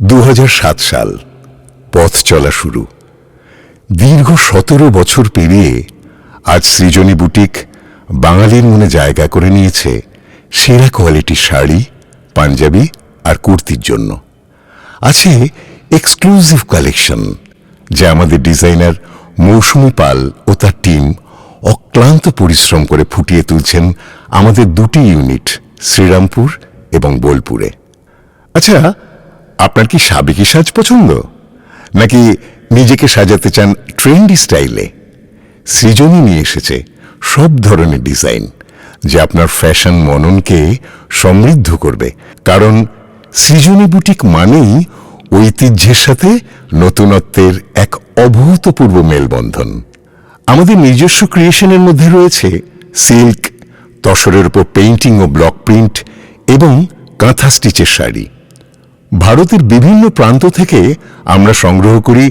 দু হাজার সাত সাল পথ চলা শুরু। দীর্ঘ সতেরো বছর পেরিয়ে আজ সৃজনী বুটিক বাঙালির মনে জায়গা করে নিয়েছে সেরা কোয়ালিটির শাড়ি, পাঞ্জাবি আর কুর্তির জন্য। আছে এক্সক্লুসিভ কালেকশন যা আমাদের ডিজাইনার মৌসুমি পাল ও তার টিম অক্লান্ত পরিশ্রম করে ফুটিয়ে তুলছেন আমাদের দুটি ইউনিট, শ্রীরামপুর এবং বোলপুরে। আচ্ছা আপনার কি সাবেকি সাজ পছন্দ? নাকি নিজেকে সাজাতে চান ট্রেন্ডি স্টাইলে? সৃজনী নিয়ে এসেছে সব ধরনের ডিজাইন, যে আপনার ফ্যাশন মননকে সমৃদ্ধ করবে। কারণ সৃজনী বুটিক মানেই ঐতিহ্যের সাথে নতুনত্বের এক অভূতপূর্ব মেলবন্ধন। আমাদের নিজস্ব ক্রিয়েশনের মধ্যে রয়েছে সিল্ক, তসরের উপর পেইন্টিং ও ব্লক প্রিন্ট এবং কাঁথা স্টিচের শাড়ি। ভারতের বিভিন্ন প্রান্ত থেকে আমরা সংগ্রহ করি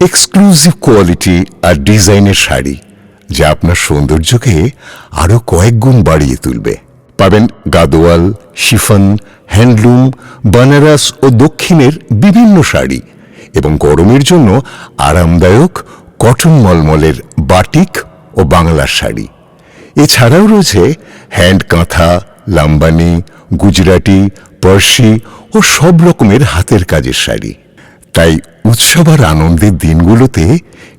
এক্সক্লুসিভ কোয়ালিটি আর ডিজাইনের শাড়ি, যা আপনার সৌন্দর্যকে আরও কয়েক গুণ বাড়িয়ে তুলবে। পাবেন গাদোয়াল, শিফন, হ্যান্ডলুম, বানারস ও দক্ষিণের বিভিন্ন শাড়ি এবং গরমের জন্য আরামদায়ক কটন মলমলের বাটিক ও বাংলার শাড়ি। এছাড়াও রয়েছে হ্যান্ড কাঁথা, লাম্বানি, গুজরাটি পার্সি ও সব রকমের হাতের কাজের শাড়ি। তাই উৎসব আর আনন্দের দিনগুলোতে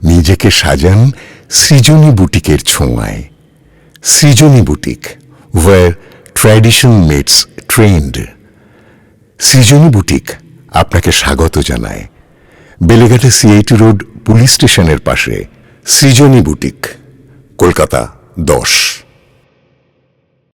নিজেকে সাজান সৃজনী বুটিকের ছোঁয়ায়। Srijani boutique where tradition meets trend Srijani boutique আপনাকে স্বাগত জানায়। বেলেঘাটে সিআইটি রোড পুলিশ স্টেশনের পাশে সৃজনী বুটিক, কলকাতা দশ।